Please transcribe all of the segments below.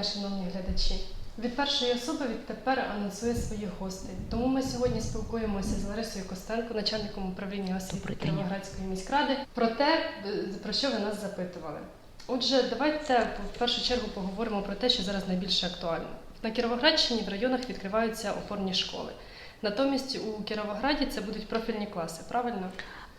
дня, шановні глядачі. Від першої особи відтепер анонсує своїх гостей. Тому ми сьогодні спілкуємося з Ларисою Костенко, начальником управління освіти. Кіровоградської міськради, про те, е, про що ви нас запитували. Отже, давайте в першу чергу поговоримо про те, що зараз найбільше актуально. На Кіровоградщині в районах відкриваються опорні школи. Натомість у Кіровограді це будуть профільні класи, правильно?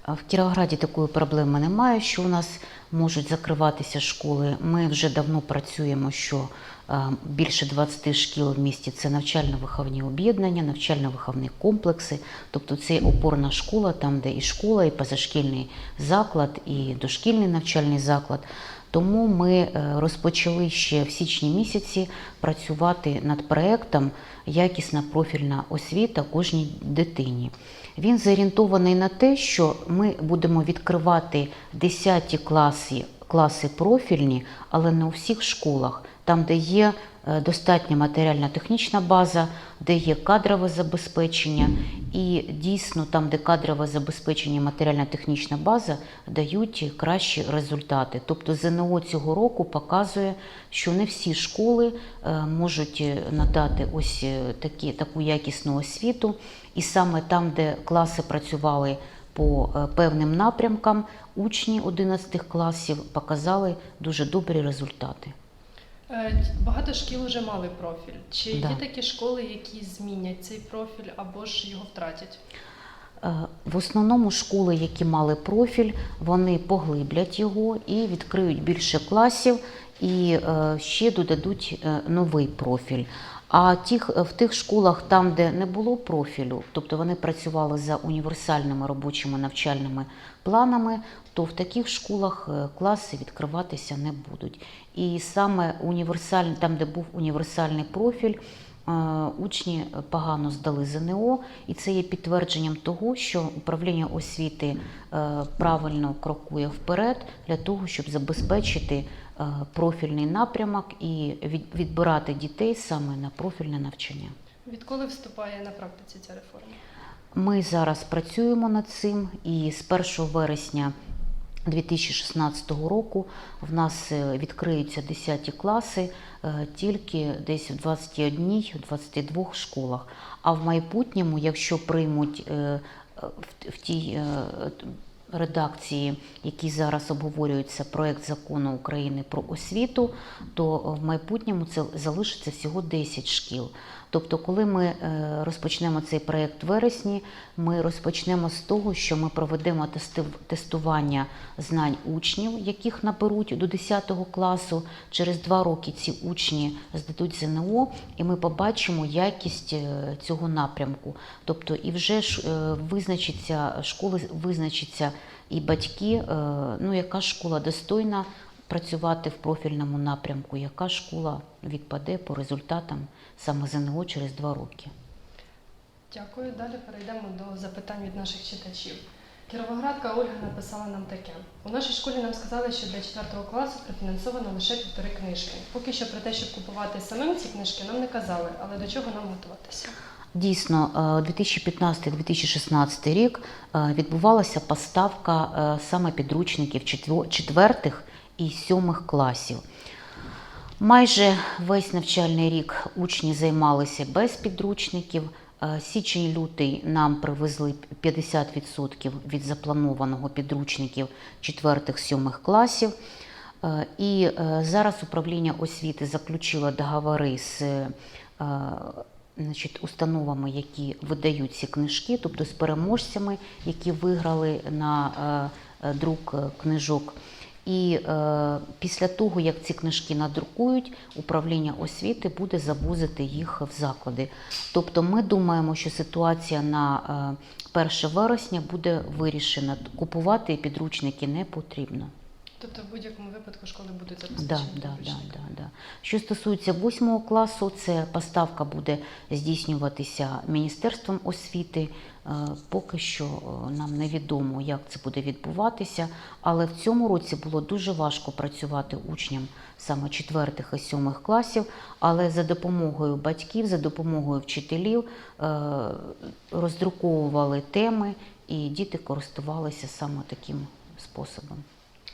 В Кіровограді такої проблеми немає, що у нас можуть закриватися школи. Ми вже давно працюємо, що е, більше 20 шкіл в місті це навчально-виховні об'єднання, навчально-виховні комплекси. Тобто це опорна школа, там, де і школа, і позашкільний заклад, і дошкільний навчальний заклад. Тому ми е, розпочали ще в січні місяці працювати над проектом Якісна профільна освіта кожній дитині. Він зорієнтований на те, що ми будемо відкривати 10 класи, класи профільні, але не у всіх школах, там, де є е, достатня матеріально-технічна база, де є кадрове забезпечення, і дійсно там, де кадрове забезпечення, і матеріально-технічна база дають кращі результати. Тобто ЗНО цього року показує, що не всі школи е, можуть е, надати ось такі, таку якісну освіту, і саме там, де класи працювали по певним напрямкам, учні 11 класів показали дуже добрі результати. Е, Багато шкіл вже мали профіль. Чи Да. є такі школи, які змінять цей профіль або ж його втратять? Е, В основному школи, які мали профіль, вони поглиблять його і відкриють більше класів, і е, ще додадуть новий профіль. А тих, е, в тих школах, там, де не було профілю, тобто вони працювали за універсальними робочими навчальними планами, то в таких школах е, класи відкриватися не будуть. І саме універсальний, там, де був універсальний профіль, Е, Учні погано здали ЗНО, і це є підтвердженням того, що управління освіти правильно крокує вперед для того, щоб забезпечити профільний напрямок і відбирати дітей саме на профільне навчання. Відколи вступає на практиці ця реформа? Ми зараз працюємо над цим, і з 1 вересня 2016 року в нас е, відкриються 10 класи е, тільки десь в 21-22 школах. А в майбутньому, якщо приймуть е, в- тій е, редакції, які зараз обговорюються, проект закону України про освіту, то в майбутньому це залишиться всього 10 шкіл. Тобто, коли ми е, розпочнемо цей проект в вересні, ми розпочнемо з того, що ми проведемо тестування знань учнів, яких наберуть до 10 класу. Через два роки ці учні здадуть ЗНО, і ми побачимо якість е, цього напрямку. Тобто, і вже ж е, визначиться школи, визначиться і батьки, ну яка школа достойна працювати в профільному напрямку, яка школа відпаде по результатам саме ЗНО через два роки. Дякую. Далі перейдемо до запитань від наших читачів. Кіровоградка Ольга написала нам таке: у нашій школі нам сказали, що для 4 класу профінансовано лише півтори книжки. Поки що про те, щоб купувати самим ці книжки, нам не казали, але до чого нам готуватися? Дійсно, е, 2015-2016 рік е, відбувалася поставка е, саме підручників четвертих і сьомих класів. Майже весь навчальний рік учні займалися без підручників. Е, Січень-лютий нам привезли 50% від запланованого підручників 4-7 класів. Е, І е, зараз управління освіти заключило договори з значить, установами, які видають ці книжки, тобто з переможцями, які виграли на друк книжок. І е, після того, як ці книжки надрукують, управління освіти буде завозити їх в заклади. Тобто ми думаємо, що ситуація на е, 1 вересня буде вирішена. Купувати підручники не потрібно. Тобто, в будь-якому випадку школи будуть Да, забезпечені. да, да, підручниками. да, да. Що стосується восьмого класу, це поставка буде здійснюватися Міністерством освіти. Е, Поки що е, нам невідомо, як це буде відбуватися, але в цьому році було дуже важко працювати учням саме четвертих і сьомих класів. Але за допомогою батьків, за допомогою вчителів е, роздруковували теми, і діти користувалися саме таким способом.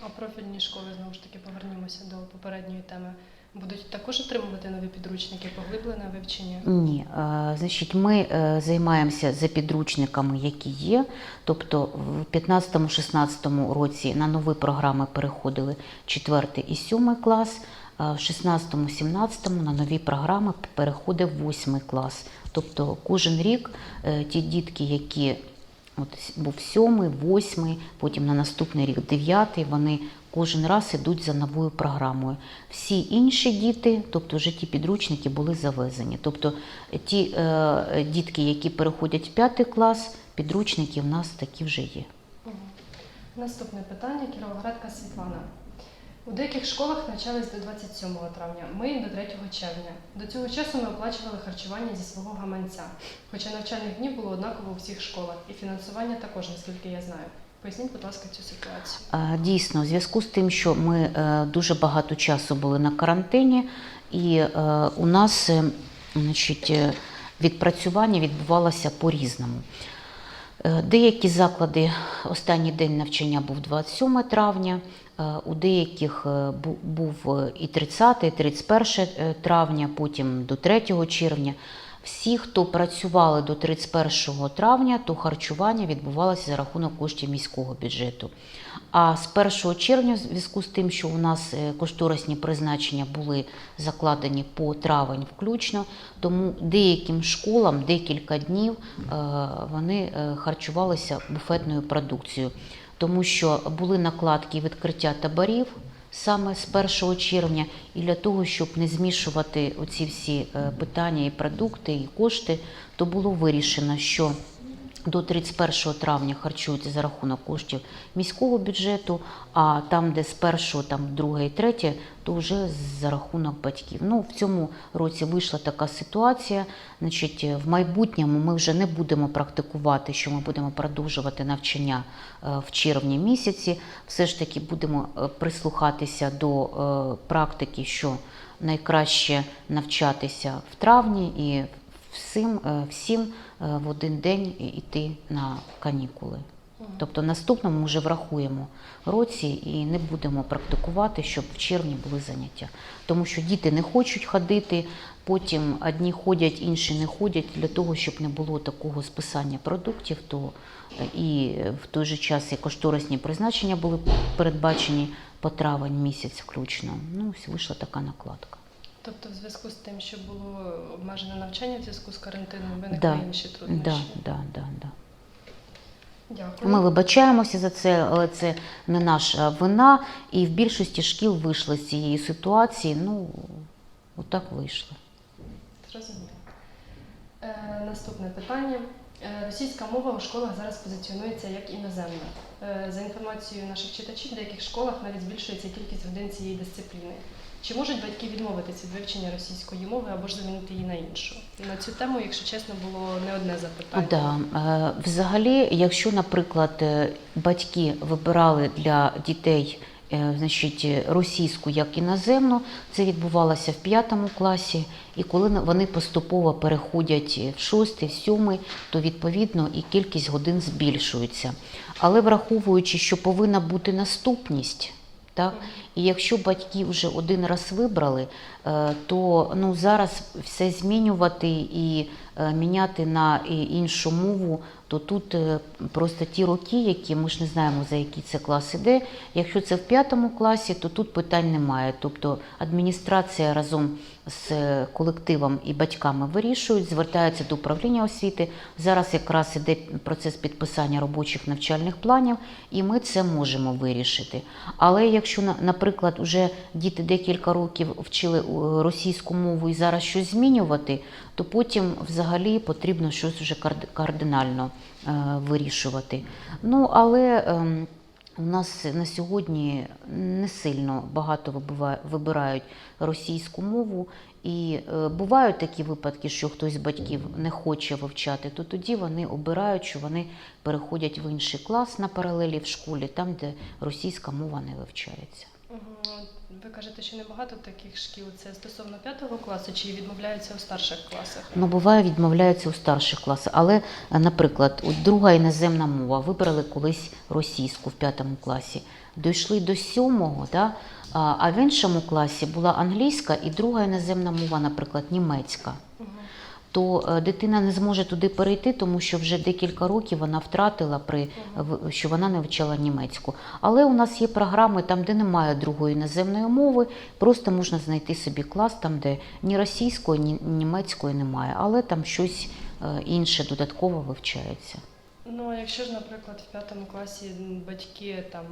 А профільні школи знову ж таки повернімося до попередньої теми. Будуть також отримувати нові підручники, поглиблене вивчення. Ні, значить, ми е, займаємося за підручниками, які є. Тобто в 15-16 році на нові програми переходили 4 і 7 клас, в 16-17 на нові програми переходив 8 клас. Тобто кожен рік е, ті дітки, які от був 7, 8, потім на наступний рік дев'ятий. вони кожен раз ідуть за новою програмою. Всі інші діти, тобто вже ті підручники були завезені. Тобто ті е, дітки, які переходять в п'ятий клас, підручники в нас такі вже є. Наступне питання Кіровоградка Світлана. У деяких школах навчались до 27 травня, ми до 3 червня. До цього часу ми оплачували харчування зі свого гаманця, хоча навчальних днів було однаково у всіх школах, і фінансування також, наскільки я знаю. Поясніть, будь ласка, цю ситуацію. Дійсно, у зв'язку з тим, що ми е, дуже багато часу були на карантині, і е, у нас е, значить, відпрацювання відбувалося по-різному. Е, Деякі заклади останній день навчання був 27 травня, е, у деяких е, бу- був е, і 30, і 31 е, травня, потім до 3 червня. Всі, хто працювали до 31 травня, то харчування відбувалося за рахунок коштів міського бюджету. А з 1 червня, в зв'язку з тим, що у нас е, кошторисні призначення були закладені по травень включно, тому деяким школам декілька днів е, вони е, харчувалися буфетною продукцією, тому що були накладки відкриття таборів саме з 1 червня, і для того, щоб не змішувати оці всі е, питання і продукти, і кошти, то було вирішено, що до 31 травня харчуються за рахунок коштів міського бюджету, а там, де з 1, там 2 і 3, то вже за рахунок батьків. Ну, в цьому році вийшла така ситуація. Значить, в майбутньому ми вже не будемо практикувати, що ми будемо продовжувати навчання е, в червні місяці. Все ж таки будемо е, прислухатися до е, практики, що найкраще навчатися в травні і всім, е, всім е, в один день йти на канікули. Тобто наступному ми вже врахуємо році і не будемо практикувати, щоб в червні були заняття. Тому що діти не хочуть ходити, потім одні ходять, інші не ходять. Для того, щоб не було такого списання продуктів, то е, і в той же час і кошторисні призначення були передбачені по травень місяць включно. Ну, ось вийшла така накладка. Тобто, в зв'язку з тим, що було обмежене навчання в зв'язку з карантином, виникли Да, інші труднощі. Да, да, да, да. Дякую. Ми вибачаємося за це, але це не наша вина. І в більшості шкіл вийшли з цієї ситуації. Ну, отак вийшло. Зрозуміло. Е, наступне питання. Е, російська мова у школах зараз позиціонується як іноземна. Е, за інформацією наших читачів, в деяких школах навіть збільшується кількість годин цієї дисципліни. Чи можуть батьки відмовитись від вивчення російської мови або ж замінити її на іншу? На цю тему, якщо чесно, було не одне запитання. Да. е, Взагалі, якщо, наприклад, е, батьки вибирали для дітей е, значить, російську як іноземну, це відбувалося в п'ятому класі, і коли вони поступово переходять в шостий, в сьомий, то відповідно і кількість годин збільшується. Але враховуючи, що повинна бути наступність. Так? І якщо батьки вже один раз вибрали, е, то ну, зараз все змінювати і е, міняти на іншу мову, то тут е, просто ті роки, які ми ж не знаємо, за який це клас іде. Якщо це в п'ятому класі, то тут питань немає. Тобто адміністрація разом з колективом і батьками вирішують, звертаються до управління освіти. Зараз якраз іде процес підписання робочих навчальних планів, і ми це можемо вирішити. Але якщо, наприклад, вже діти декілька років вчили е, російську мову і зараз щось змінювати, то потім взагалі потрібно щось вже кардинально е, вирішувати. Ну, але ем, у нас на сьогодні не сильно багато вибирають російську мову. І е, бувають такі випадки, що хтось з батьків не хоче вивчати, то тоді вони обирають, що вони переходять в інший клас на паралелі в школі, там, де російська мова не вивчається. Ви кажете, що небагато таких шкіл. Це стосовно п'ятого класу чи відмовляються у старших класах? Ну, буває, відмовляються у старших класах. Але, е, наприклад, от друга іноземна мова вибрали колись російську в п'ятому класі. Дійшли до сьомого, да? а в іншому класі була англійська і друга іноземна мова, наприклад, німецька. То е, дитина не зможе туди перейти, тому що вже декілька років вона втратила при що вона не вчила німецьку. Але у нас є програми там, де немає другої іноземної мови, просто можна знайти собі клас, там, де ні російської, ні німецької немає, але там щось е, інше додатково вивчається. Ну, а якщо ж, наприклад, в п'ятому класі батьки там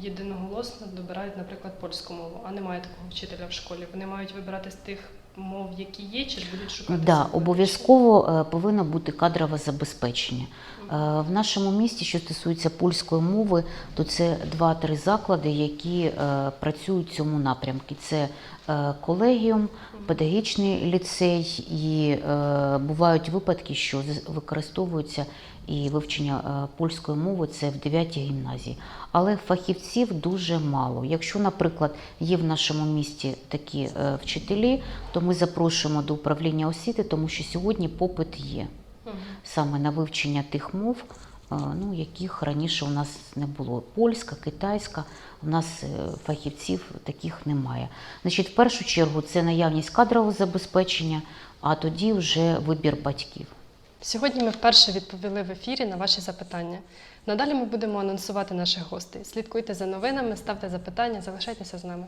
єдиноголосно добирають, наприклад, польську мову, а немає такого вчителя в школі, вони мають вибирати з тих мов, які є, чи ж будуть шукати Да, обов'язково е, повинно бути кадрове забезпечення. Е, В нашому місті, що стосується польської мови, то це два-три заклади, які е, працюють в цьому напрямку. Це колегіум, педагогічний ліцей, і бувають випадки, що використовується і вивчення польської мови це в 9 гімназії. Але фахівців дуже мало. Якщо, наприклад, є в нашому місті такі вчителі, то ми запрошуємо до управління освіти, тому що сьогодні попит є саме на вивчення тих мов, е, ну, яких раніше у нас не було. Польська, китайська, у нас е, фахівців таких немає. Значить, в першу чергу це наявність кадрового забезпечення, а тоді вже вибір батьків. Сьогодні ми вперше відповіли в ефірі на ваші запитання. Надалі ми будемо анонсувати наших гостей. Слідкуйте за новинами, ставте запитання, залишайтеся з нами.